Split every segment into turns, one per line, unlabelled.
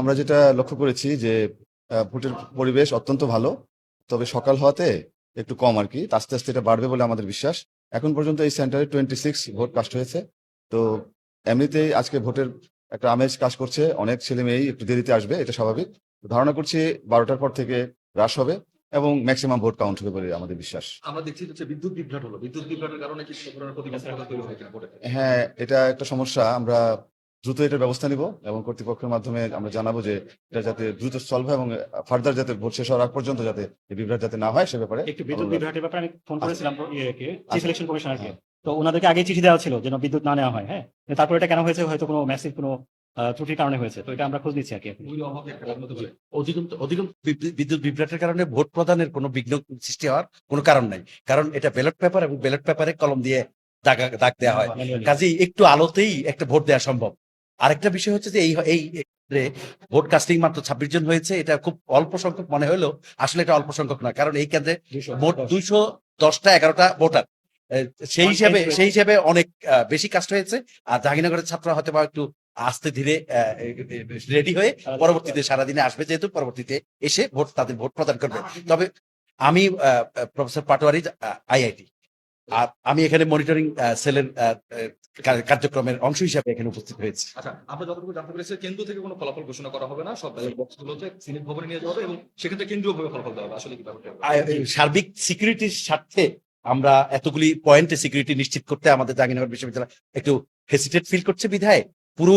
আমরা যেটা লক্ষ্য করেছি যে ভোটের পরিবেশ অত্যন্ত ভালো তবে সকাল হওয়াতে একটু কম আর কি আস্তে আস্তে এটা বাড়বে বলে আমাদের বিশ্বাস। এখন পর্যন্ত এই সেন্টারে টোয়েন্টি সিক্স ভোট কাস্ট হয়েছে। তো এমনিতেই আজকে ভোটের একটা আমেজ কাজ করছে। অনেক ছেলে মেয়েই একটু দেরিতে আসবে এটা স্বাভাবিক। ধারণা করছি বারোটার পর থেকে হ্রাস হবে এবং ম্যাক্সিমাম ভোট কাউন্ট হবে বলে আমাদের বিশ্বাস।
আমরা দেখছি হচ্ছে বিদ্যুৎ বিভ্রাট হলো। বিদ্যুৎ বিভ্রাটের কারণে কি হ্যাঁ
এটা একটা সমস্যা। আমরা দ্রুত এটার ব্যবস্থা নিব এবং কর্তৃপক্ষের মাধ্যমে আমরা জানাব যে এটা যাতে দ্রুত সলভ হয় এবং ফার্দার যাতে ভোট শেষ হওয়ার আগ পর্যন্ত যাতে বিভ্রাট যাতে না হয় সে ব্যাপারে
একটু বিদ্যুৎ বিভ্রাটের ব্যাপারে আমি ফোন করেছিলাম ইয়েকে চিফ
আচ্ছা।
ইলেকশন কমিশনারকে
হ্যাঁ।
তো ওনাদেরকে আগে চিঠি দেওয়া ছিল যেন বিদ্যুৎ না নেওয়া হয় হ্যাঁ? তারপর এটা কেন হয়েছে হয়তো কোনো মেসেজ কোনো আহ, ত্রুটির কারণে হয়েছে। তো এটা আমরা খোঁজ নিচ্ছি আর কি।
অধিকাংশ বিদ্যুৎ- বিদ্যুৎ বিভ্রাটের কারণে ভোট প্রদানের কোনো বিঘ্ন সৃষ্টি হওয়ার কোনো কারণ নাই। কারণ এটা ব্যালট পেপার এবং ব্যালট পেপারে কলম দিয়ে দাগ দাগ দেওয়া হয়। কাজেই একটু আলোতেই একটা ভোট দেওয়া সম্ভব। আরেকটা বিষয় হচ্ছে যে এই এই ভোট কাস্টিং মাত্র ছাব্বিশ জন হয়েছে এটা খুব অল্প সংখ্যক মনে হলেও আসলে এটা অল্প সংখ্যক না। কারণ এই কেন্দ্রে
210
মোট দুইশো দশটা এগারোটা ভোটার। সেই হিসাবে সেই হিসাবে অনেক বেশি কাস্ট হয়েছে। আর জাহাঙ্গীরনগরের ছাত্ররা হয়তো বা একটু আস্তে ধীরে রেডি হয়ে পরবর্তীতে সারাদিনে আসবে যেহেতু পরবর্তীতে এসে ভোট তাদের ভোট প্রদান করবে। তবে আমি প্রফেসর পাটোয়ারি আইআইটি। আর আমি এখানে মনিটরিং সেলের কার্যক্রমের অংশ হিসাবে এখানে উপস্থিত হয়েছি।
আচ্ছা আমরা যতটুকু জানতে পেরেছি কেন্দ্র থেকে কোনো ফলাফল ঘোষণা করা হবে না সব ব্যালট বক্স গুলোতে সিনেট ভবনে নিয়ে যাওয়া হবে এবং সেক্ষেত্রে কেন্দ্রীয় ভাবে ফলাফল দেওয়া হবে। আসলে কি ব্যাপারটা?
সার্বিক সিকিউরিটির স্বার্থে আমরা এতগুলি পয়েন্টে সিকিউরিটি নিশ্চিত করতে আমাদের জাহাঙ্গীরনগর বিশ্ববিদ্যালয় একটু হেসিটেট ফিল করছে বিধায় পুরো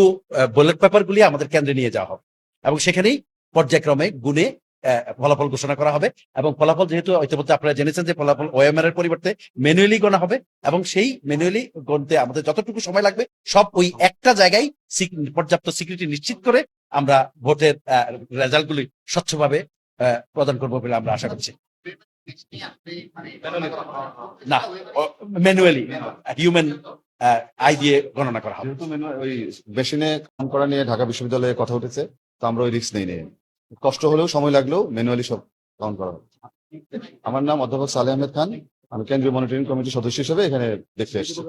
ব্যালট পেপার গুলি আমাদের কেন্দ্রে নিয়ে যাওয়া হবে। এবং সেখানেই পর্যায়ক্রমে গুণে ফলাফল ঘোষণা করা হবে এবং ফলাফল যেহেতু ইতিমধ্যে আপনারা জেনেছেন যে ফলাফল ওএমআর এর পরিবর্তে ম্যানুয়ালি গণা হবে এবং সেই ম্যানুয়ালি গণতে আমাদের যতটুকু সময় লাগবে সব ওই একটা জায়গায় পর্যাপ্ত সিকিউরিটি নিশ্চিত করে আমরা ভোটের রেজাল্ট গুলি স্বচ্ছভাবে প্রদান করব বলে আমরা আশা করছি। না ম্যানুয়ালি হিউম্যান আই দিয়ে গণনা করা হবে।
মেশিনে করা নিয়ে ঢাকা বিশ্ববিদ্যালয়ে কথা উঠেছে, তো আমরা ওই রিস্ক নেই নিয়ে। কষ্ট হলেও সময় লাগলেও ম্যানুয়ালি সব কাউন্ট করা হবে আমার নাম অধ্যাপক সালে আহমেদ খান, আমি কেন্দ্রীয় মনিটরিং কমিটির সদস্য হিসেবে এখানে দেখতে এসেছি।